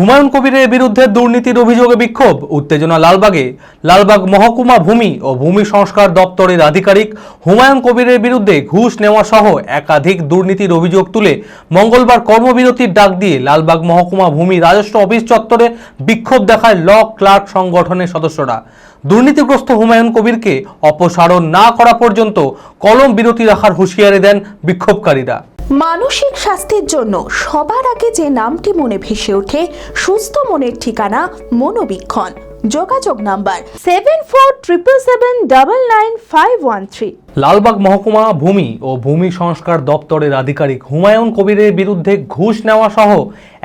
হুমায়ুন কবিরের বিরুদ্ধে দুর্নীতির অভিযোগে বিক্ষোভ। উত্তেজনা লালবাগে। লালবাগ মহকুমা ভূমি ও ভূমি সংস্কার দপ্তরের আধিকারিক হুমায়ুন কবিরের বিরুদ্ধে ঘুষ নেওয়া সহ একাধিক দুর্নীতির অভিযোগ তুলে মঙ্গলবার কর্মবিরতির ডাক দিয়ে লালবাগ মহকুমা ভূমি রাজস্ব অফিস চত্বরে বিক্ষোভ দেখায় ল ক্লার্ক সংগঠনের সদস্যরা। দুর্নীতিগ্রস্ত হুমায়ুন কবিরকে অপসারণ না করা পর্যন্ত কলম বিরতি রাখার হুঁশিয়ারি দেন বিক্ষোভকারীরা। মানসিক স্বাস্থ্যের জন্য সবার আগে যে নামটি মনে ভেসে ওঠে, সুস্থ মনের ঠিকানা মনোবীক্ষণ। যোগাযোগ number seven four triple seven double nine five one three Lalbagh মহকুমা ভূমি ও ভূমি সংস্কার দপ্তরের আধিকারিক হুমায়ুন কবিরের বিরুদ্ধে ঘুষ নেওয়া সহ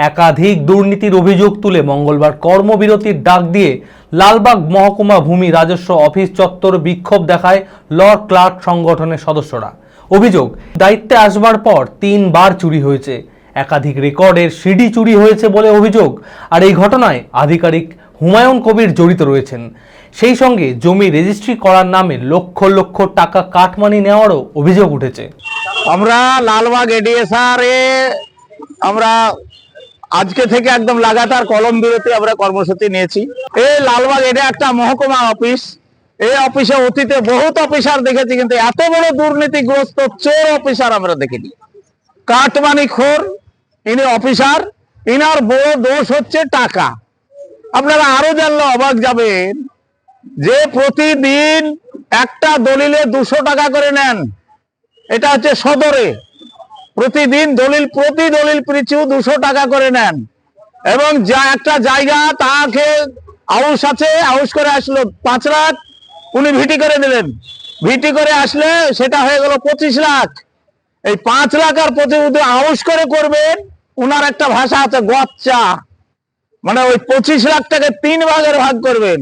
একাধিক দুর্নীতির অভিযোগ তুলে মঙ্গলবার কর্মবিরতির ডাক দিয়ে লালবাগ মহকুমা ভূমি রাজস্ব অফিস চত্বর বিক্ষোভ দেখায় ল ক্লার্ক সংগঠনের সদস্যরা। অভিযোগ, দায়িত্বে আসবার পর তিনবার চুরি হয়েছে। একাধিক রেকর্ডের সিডি চুরি হয়েছে বলে অভিযোগ, আর এই ঘটনায় আধিকারিক হুমায়ুন কবির জড়িত রয়েছেন। সেই সঙ্গে জমি রেজিস্ট্রি করার নামে লক্ষ লক্ষ টাকা কাটমানি নেওয়ারও অভিযোগ উঠেছে। আমরা লালবাগ এডিএসআর এ আমরা আজকে থেকে একদম লাগাতার কলম বিরতি আমরা কর্মসূচি নিয়েছি। এই লালবাগ এটা একটা মহকুমা অফিস। এই অফিসে অতীতে বহুত অফিসার দেখেছি, কিন্তু এত বড় দুর্নীতিগ্রস্ত চোর অফিসার আমরা দেখিনি। কাটমানি খোর, ইনি অফিসার, ইনার বড় দোষ হচ্ছে টাকা। আপনারা আরও জানলে অবাক যাবেন যে প্রতিদিন একটা দলিলে দুশো টাকা করে নেন, এটা হচ্ছে সদরে। প্রতিদিন দলিল, প্রতি দলিল পিছু দুশো টাকা করে নেন। এবং যা একটা জায়গা তাকে আউস আছে আউস করে আসলো পাঁচ লাখ উনি ভিটি করে দিলেন। ভিটি করে আসলে সেটা হয়ে গেল পঁচিশ লাখ। এই পাঁচ লাখ আর পঁচিশ আউস করে করবেন, উনার একটা ভাষা আছে গচ্চা। মানে ওই পঁচিশ লাখ টাকা তিন ভাগের ভাগ করবেন।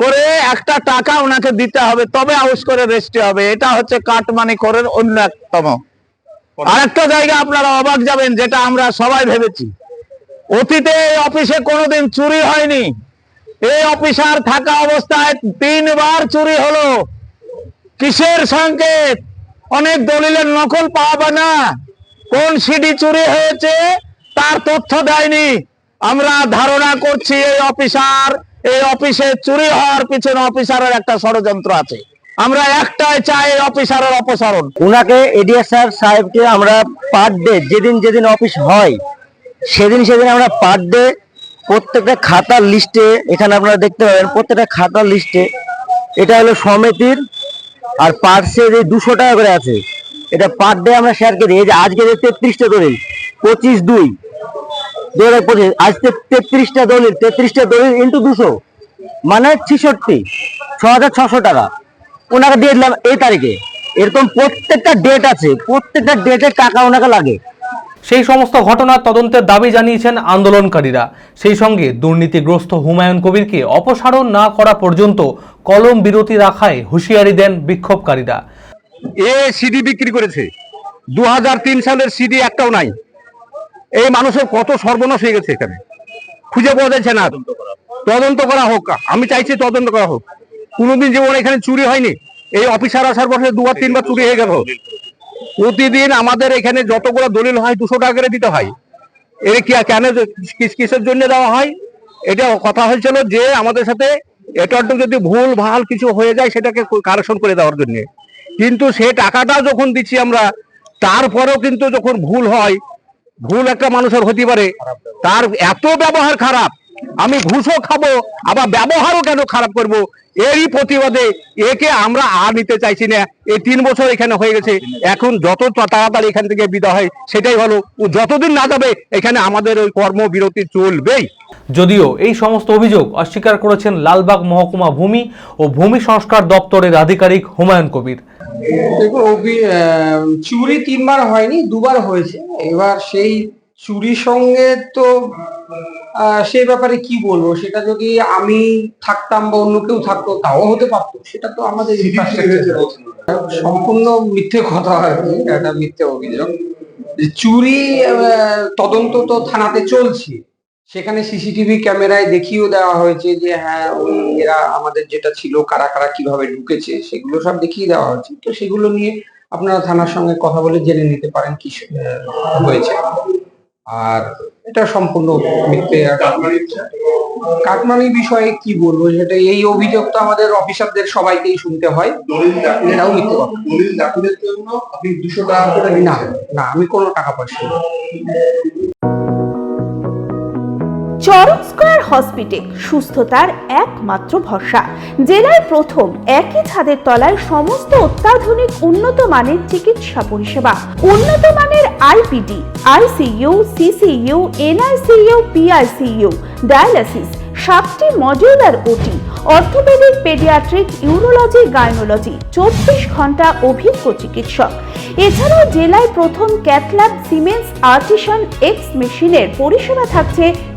করে একটা টাকা ওনাকে দিতে হবে, তবে আউস করে রেস্টে হবে। এটা হচ্ছে কাটমানি করের অন্যতম। আরেকটা জায়গা আপনারা অবাক যাবেন, যেটা আমরা সবাই ভেবেছি। অতীতে অফিসে কোনোদিন চুরি হয়নি। এই অফিসার থাকা অবস্থায় তিনবার চুরি হলো। কিসের সংকেত? অনেক দলিলের নকল পাওয়া না। কোন সিডি চুরি হয়েছে তার তথ্য দেয়নি। আমরা ধারণা করছি এই অফিসার, এই অফিসে চুরি হওয়ার পিছনে অফিসারের একটা ষড়যন্ত্র আছে। আমরা একটাই চাই অফিসারের অপসারণ। ওনাকে এডিএস স্যার সাহেবকে আমরা পার ডে যেদিন যেদিন অফিস হয়, সেদিন সেদিন আমরা পার ডে প্রত্যেকটা খাতার লিস্টে এখানে আপনারা দেখতে পাবেন, প্রত্যেকটা খাতার লিস্টে এটা হলো সমিতির আর পার্সে যে দুশো টাকা করে আছে, এটা পার ডে আমরা শেয়ার করি। এই যে আজকে যে তেত্রিশটা দলিল, পঁচিশ দুই দু হাজার পঁচিশ আজ তেত্রিশটা দলিল তেত্রিশটা দলিল ইন্টু দুশো মানে ছিষট্টি ছ হাজার ছশো টাকা। ওনাকে দিয়ে দিলাম এই তারিখে। এরকম প্রত্যেকটা ডেট আছে, প্রত্যেকটা ডেটের টাকা ওনাকে লাগে। সেই সমস্ত ঘটনার তদন্তের দাবি জানিয়েছেন আন্দোলনকারীরা। সেই সঙ্গে দুর্নীতিগ্রস্ত হুমায়ুন কবিরকে অপসারণ না করা পর্যন্ত কলম বিরতি রাখায় হুঁশিয়ারি দেন বিক্ষোভকারীরা। এ সিডি বিক্রি করেছে। দুহাজার তিন সালের সিডি একটাও নাই। এই মানুষের কত সর্বনাশ হয়ে গেছে এখানে। খুঁজে পাওয়া যাচ্ছে না। তদন্ত করা হোক। আমি চাইছি তদন্ত করা হোক। কোনোদিন জীবন এখানে চুরি হয়নি। এই অফিসার আসার পর দুবার তিনবার চুরি হয়ে গেল। প্রতিদিন আমাদের এখানে যতগুলো দলিল হয়, দুশো টাকা করে দিতে হয়। এর কি কেন কিস- কিসের জন্য দেওয়া হয়? এটা কথা হয়েছিল যে আমাদের সাথে এটা যদি ভুল, ভালো কিছু হয়ে যায়, সেটাকে কারেকশন করে দেওয়ার জন্য। কিন্তু সে টাকাটা যখন দিচ্ছি আমরা, তারপরেও কিন্তু যখন ভুল হয়, ভুল একটা মানুষের হতে পারে, তার এত ব্যবহার খারাপ আমি ঘুষও খাব আবার ব্যবহারও কেন খারাপ করব? এরই প্রতিবাদে একে আমরা আর নিতে চাইছি না। এই তিন বছর এখানে হয়ে গেছে। এখন যত তাড়াতাড়ি এখান থেকে বিদা হয় সেটাই হলো যতদিন না যাবে এখানে আমাদের ওই কর্মবিরতি চলবেই। যদিও এই সমস্ত অভিযোগ অস্বীকার করেছেন লালবাগ মহকুমা ভূমি ও ভূমি সংস্কার দপ্তরের আধিকারিক হুমায়ুন কবির। দেখুন আহ, চুরি তিনবার হয়নি দুবার হয়েছে। এবার সেই চুরির সঙ্গে তো সেই ব্যাপারে কি বলব? সেটা যদি আমি থাকতাম বা অন্য কেউ থাকতো, তাও হতে পারতো। সেটা তো আমাদের সম্পূর্ণ মিথ্যে কথা আর কি, একটা মিথ্যে অভিযোগ। চুরি তদন্ত তো থানাতে চলছে। সেখানে সিসিটিভি ক্যামেরায় দেখিয়েও দেওয়া হয়েছে যে হ্যাঁ ওই এরা আমাদের যেটা ছিল, কারা কারা কীভাবে ঢুকেছে, সেগুলো সব দেখিয়ে দেওয়া হয়েছে। তো সেগুলো নিয়ে আপনারা থানার সঙ্গে কথা বলে জেনে নিতে পারেন কি হয়েছে। আর এটা সম্পূর্ণ কাটমানি বিষয়ে কি বলব সেটা, এই অভিযোগ তো আমাদের অফিসারদের সবাইকেই শুনতে হয়। এটাও মিথ্যে কথা। দাখিলের জন্য আপনি দুশো টাকা করে না না আমি কোনো টাকা পয়সা চরক স্কয়ার হসপিটাল সুস্থতার একমাত্র ভরসা। জেলায় প্রথম একই ছাদের তলায় সমস্ত অত্যাধুনিক উন্নত মানের চিকিৎসা পরিষেবা। উন্নত মানের IPD, ICU, CCU, NICU, PICU সাতটি modular OT, orthopaedic paediatric, urology, gynaecology, চব্বিশ ঘণ্টা অভিজ্ঞ চিকিৎসক। এছাড়াও জেলায় প্রথম ক্যাথল্যাব সিমেন্স আর্টিসান এক্স মেশিনের পরিষেবা থাকছে